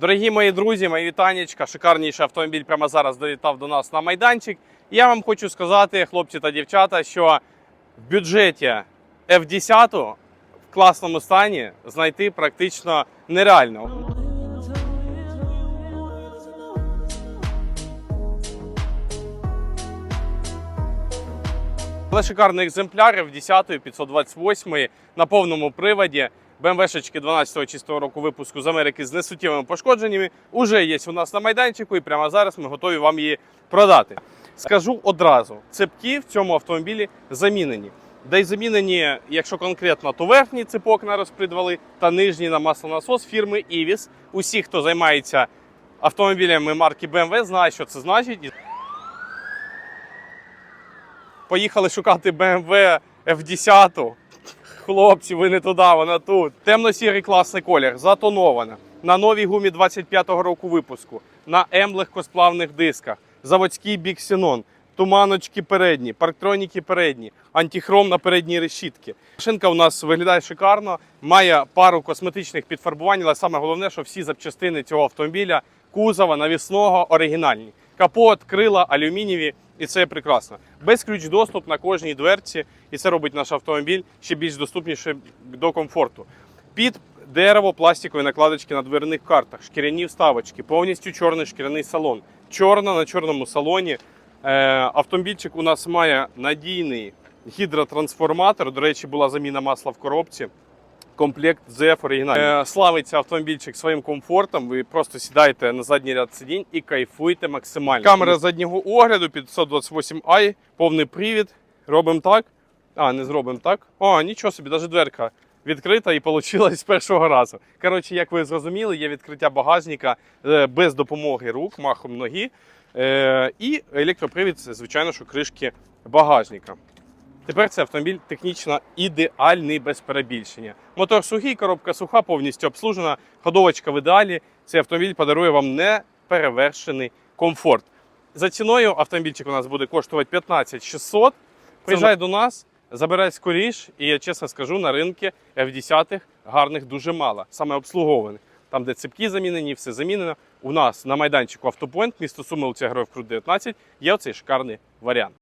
Дорогі мої друзі, мої вітанечка, шикарніший автомобіль прямо зараз долітав до нас на майданчик. Я вам хочу сказати, хлопці та дівчата, що в бюджеті F10 в класному стані знайти практично нереально. Але шикарний екземпляр в 10 528 на повному приводі. БМВшечки 12-го чистого року випуску з Америки з несуттєвими пошкодженнями уже є у нас на майданчику, і прямо зараз ми готові вам її продати. Скажу одразу: цепки в цьому автомобілі замінені. Де й замінені, якщо конкретно, то верхній цепок на розпредвали та нижній на маслонасос фірми Ivis. Усі, хто займається автомобілями марки BMW, знають, що це значить. Поїхали шукати BMW F10. Хлопці, ви не туди, вона тут. Темно-сірий класний колір, затонована. На новій гумі 25-го року випуску, на М легкосплавних дисках, заводський біксенон, туманочки передні, парктроніки передні, антихром на передній решітці. Машинка у нас виглядає шикарно, має пару косметичних підфарбувань, але саме головне, що всі запчастини цього автомобіля кузова навісного оригінальні. Капот, крила, алюмінієві, і це прекрасно. Безключ доступ на кожній дверці, і це робить наш автомобіль ще більш доступніше до комфорту. Під дерево, пластикові накладочки на дверних картах, шкіряні вставочки, повністю чорний шкіряний салон. Чорно на чорному салоні. Е, автомобільчик у нас має надійний гідротрансформатор. До речі, була заміна масла в коробці. Комплект ZF оригінальний. Е, славиться автомобільчик своїм комфортом. Ви просто сідаєте на задній ряд сидінь і кайфуєте максимально. Камера заднього огляду 528i, повний привід. Робимо так. А, не зробимо так. О, нічого собі, навіть дверка відкрита і вийшло з першого разу. Коротше, як ви зрозуміли, є відкриття багажника е, без допомоги рук, махом ноги. Е, І електропривід, звичайно, що кришки багажника. Тепер цей автомобіль технічно ідеальний без перебільшення. Мотор сухий, коробка суха, повністю обслужена, ходовочка в ідеалі. Цей автомобіль подарує вам неперевершений комфорт. За ціною автомобільчик у нас буде коштувати 15 600. Приїжджай до нас, забирай скоріш, і я чесно скажу, на ринку F10 гарних дуже мало, саме обслугованих. Там, де цепки замінені, все замінено. У нас на майданчику Автопоінт, місто Суми, вулиця Героїв Крут 19, є оцей шикарний варіант.